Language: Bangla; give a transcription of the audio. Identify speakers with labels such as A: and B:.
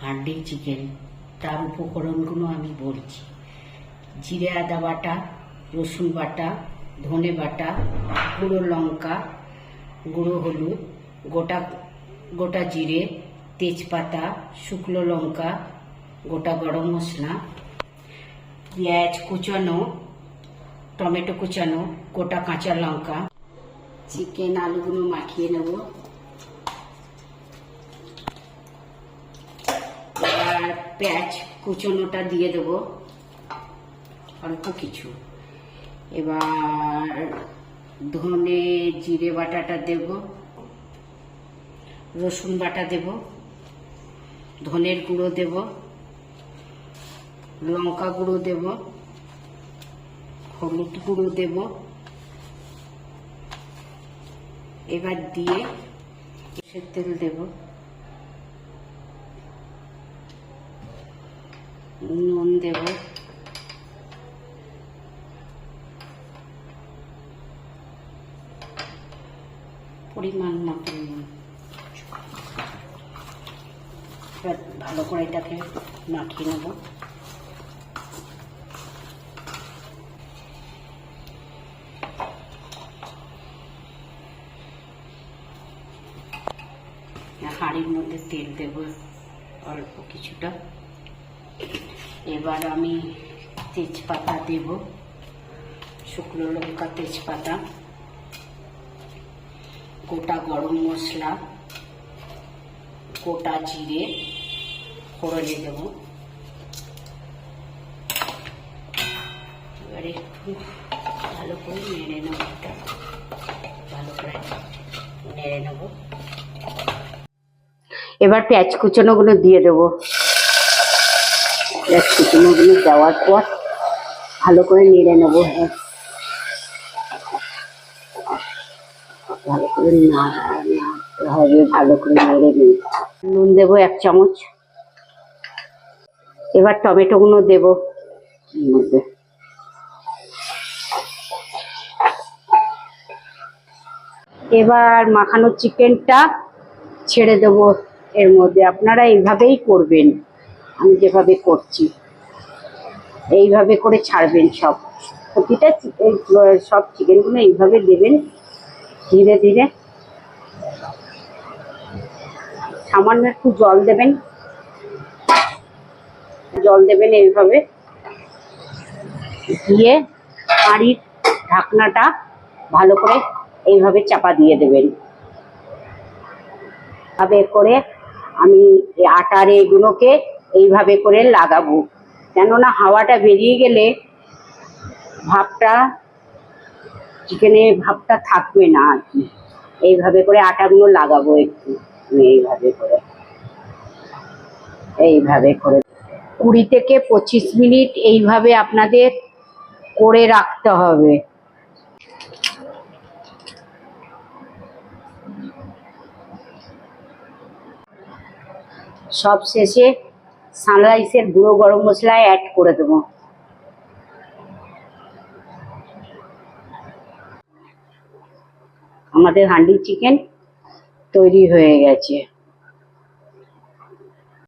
A: হান্ডি চিকেন, তার উপকরণগুলো আমি বলছি। জিরে আদা বাটা, রসুন বাটা, ধনে বাটা, গুঁড়ো লঙ্কা, গুঁড়ো হলুদ, গোটা গোটা জিরে, তেজপাতা, শুকনো লঙ্কা, গোটা গরম মশলা, পেঁয়াজ কুচানো, টমেটো কুচানো, গোটা কাঁচা লঙ্কা। চিকেন আলুগুলো মাখিয়ে নেব। পেঁয়াজ কুচনোটা দিয়ে দেব। অল্প কিছু। এবার ধনে জিরে বাটাটা দেব। রসুন বাটা দেব। ধনের গুঁড়ো দেব। লঙ্কা গুঁড়ো দেব। হলুদ গুঁড়ো দেব। এবার দিয়ে তেল দেব। নুন দেব। পরিমাণ মতো নুন। ভালো করে এটাকে মাখিয়ে নেব। হাঁড়ির মধ্যে তেল দেব অল্প কিছুটা। এবার আমি তেজপাতা দেব। শুকনো লঙ্কা, তেজপাতা, গোটা গরম মশলা, গোটা জিরে, ফোড়নে দেব। এবার একটু ভালো করে নেড়ে নেব ভালো করে নেড়ে নেব। এবার পেঁয়াজ কুচনোগুলো দিয়ে দেবো। পেঁয়াজ কুচনোগুলো দেওয়ার পর ভালো করে নেড়ে নেব হ্যাঁ। ভালো করে নাড়তে হবে, ভালো করে নেড়ে নিই নুন দেবো এক চামচ। এবার টমেটোগুলো দেবো। মধ্যে এবার মাখানো চিকেনটা ছেড়ে দেবো এর মধ্যে। আপনারা এইভাবেই করবেন। আমি যেভাবে করছি, এইভাবে করে ছাড়বেন সব। প্রতিটা সব চিকেনগুলো এইভাবে দেবেন, ধীরে ধীরে। সামান্য একটু জল দেবেন। জল দেবেন এইভাবে। দিয়ে হাঁড়ির ঢাকনাটা ভালো করে এইভাবে চাপা দিয়ে দেবেন। ভাবে করে আমি আটার এগুলোকে এইভাবে করে লাগাবো। কেননা হাওয়াটা বেরিয়ে গেলে ভাবটা চিকেনের ভাবটা থাকবে না আর কি। এইভাবে করে আটাগুলো লাগাবো একটু এইভাবে করে। এইভাবে করে। কুড়ি থেকে পঁচিশ মিনিট এইভাবে আপনাদের করে রাখতে হবে। সব শেষে সানরাইসের গুঁড়ো গরম মশলা অ্যাড করে দেবো। আমাদের হান্ডি চিকেন তৈরি হয়ে গেছে।